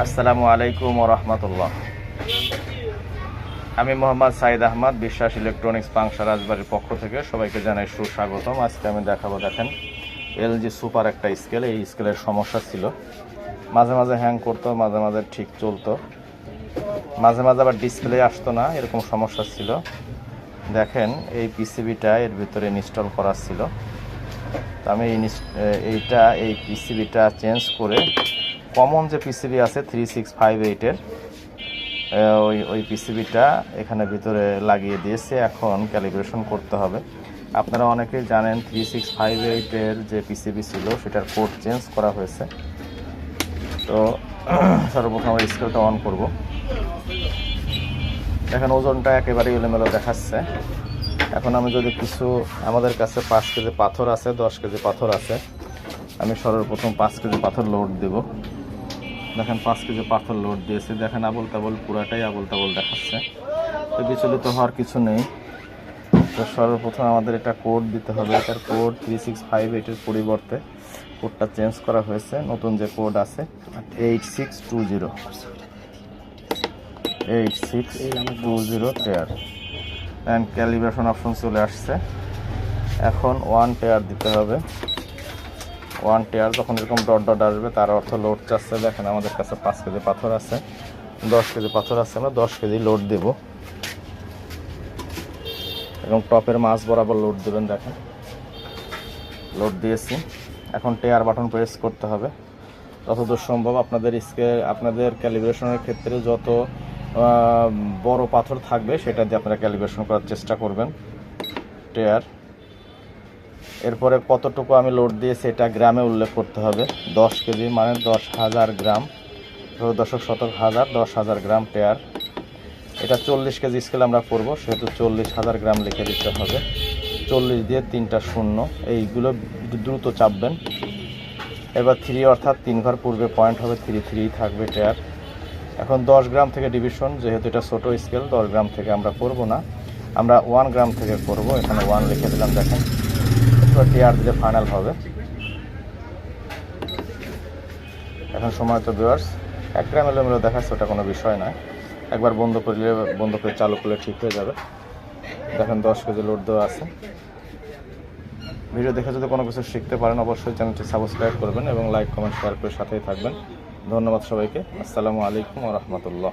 আসসালামু আলাইকুম রহমতুল্লাহ। আমি মোহাম্মদ সাইদ আহমদ, বিশ্বাস ইলেকট্রনিক্স পাংশা রাজবাড়ির পক্ষ থেকে সবাইকে জানাই সুস্বাগতম। আজকে আমি দেখাবো, দেখেন, এলজি সুপার একটা স্কেল। এই স্কেলের সমস্যা ছিল। মাঝে মাঝে হ্যাং করতো, মাঝে মাঝে ঠিক চলতো। মাঝে মাঝে আবার ডিসপ্লে আসতো না, এরকম সমস্যা ছিল। দেখেন, এই পিসিবিটা এর ভিতরে ইনস্টল করা ছিল। তো আমি এইটা, এই পিসিবিটা চেঞ্জ করে কমন যে পিসিবি আছে থ্রি সিক্স ফাইভ এইটের ওই ওই পিসিবিটা এখানে ভিতরে লাগিয়ে দিয়েছে। এখন ক্যালিব্রেশন করতে হবে। আপনারা অনেকেই জানেন থ্রি সিক্স ফাইভ এইটের যে পিসিবি ছিল, সেটার কোড চেঞ্জ করা হয়েছে। তো, সর্বপ্রথম স্কেলটা অন করব। এখন ওজনটা একেবারে এলোমেলো দেখাচ্ছে। এখন আমি যদি কিছু, আমাদের কাছে পাঁচ কেজি পাথর আছে, দশ কেজি পাথর আছে, আমি সর্বপ্রথম পাঁচ কেজি পাথর লোড দেব। দেখেন পাঁচ কেজি পাথর লোড দিয়েছে। দেখেন আবল তাবল পুরাটাই আবল তাবল দেখাচ্ছে। তো বিচলিত হওয়ার কিছু নেই। তো সর্বপ্রথম আমাদের এটা কোড দিতে হবে। এটার কোড থ্রি সিক্স ফাইভ এইটের পরিবর্তে কোডটা চেঞ্জ করা হয়েছে। নতুন যে কোড আছে eight six two zero eight six two zero tare and calibration option চলে আসছে। এখন ওয়ান টেয়ার দিতে হবে। ওয়ান টেয়ার যখন এরকম ডট ডট আসবে, তার অর্থ লোড চাচ্ছে। দেখেন আমাদের কাছে পাঁচ কেজি পাথর আছে। দশ কেজি পাথর আছে, আমরা দশ কেজি লোড দেব। এবং টপের মাছ বরাবর লোড দেবেন, দেখেন। লোড দিয়েছি। এখন টেয়ার বাটন প্রেস করতে হবে। যতদূর সম্ভব আপনাদের স্কে আপনাদের ক্যালিব্রেশনের ক্ষেত্রে যত বড় পাথর থাকবে, সেটা দিয়ে আপনারা ক্যালিব্রেশন করার চেষ্টা করবেন। টেয়ার এরপরে কতটুকু আমি লোড দিয়েছি এটা গ্রামে উল্লেখ করতে হবে। দশ কেজি মানে দশ হাজার গ্রাম। দশক শতক হাজার, দশ হাজার গ্রাম টেয়ার এটা চল্লিশ কেজি স্কেল আমরা করব সেহেতু চল্লিশ হাজার গ্রাম লিখে দিতে হবে। চল্লিশ দিয়ে তিনটা শূন্য, এইগুলো দ্রুত চাপবেন। এবার থ্রি অর্থাৎ তিন ঘর পূর্বে পয়েন্ট হবে থ্রি থ্রি থাকবে টেয়ার এখন দশ গ্রাম থেকে ডিভিশন যেহেতু এটা ছোটো স্কেল দশ গ্রাম থেকে আমরা করব না। আমরা ওয়ান গ্রাম থেকে করব, এখানে ওয়ান লিখে দিলাম, দেখেন। এবার টিয়ার দিলে ফাইনাল হবে। এখন সময় তো ভিউয়ার্স এক গ্রাম এলোমেলো দেখাচ্ছে, ওটা কোনো বিষয় নয়। একবার বন্ধ করলে বন্ধ করে চালু করলে ঠিক হয়ে যাবে। দেখেন দশ কেজি লোড দেওয়া আছে। ভিডিও দেখে যদি কোনো কিছু শিখতে পারেন, অবশ্যই চ্যানেলটি সাবস্ক্রাইব করবেন এবং লাইক কমেন্ট শেয়ার করে সাথেই থাকবেন। ধন্যবাদ সবাইকে। আসসালামু আলাইকুম রহমতুল্লাহ।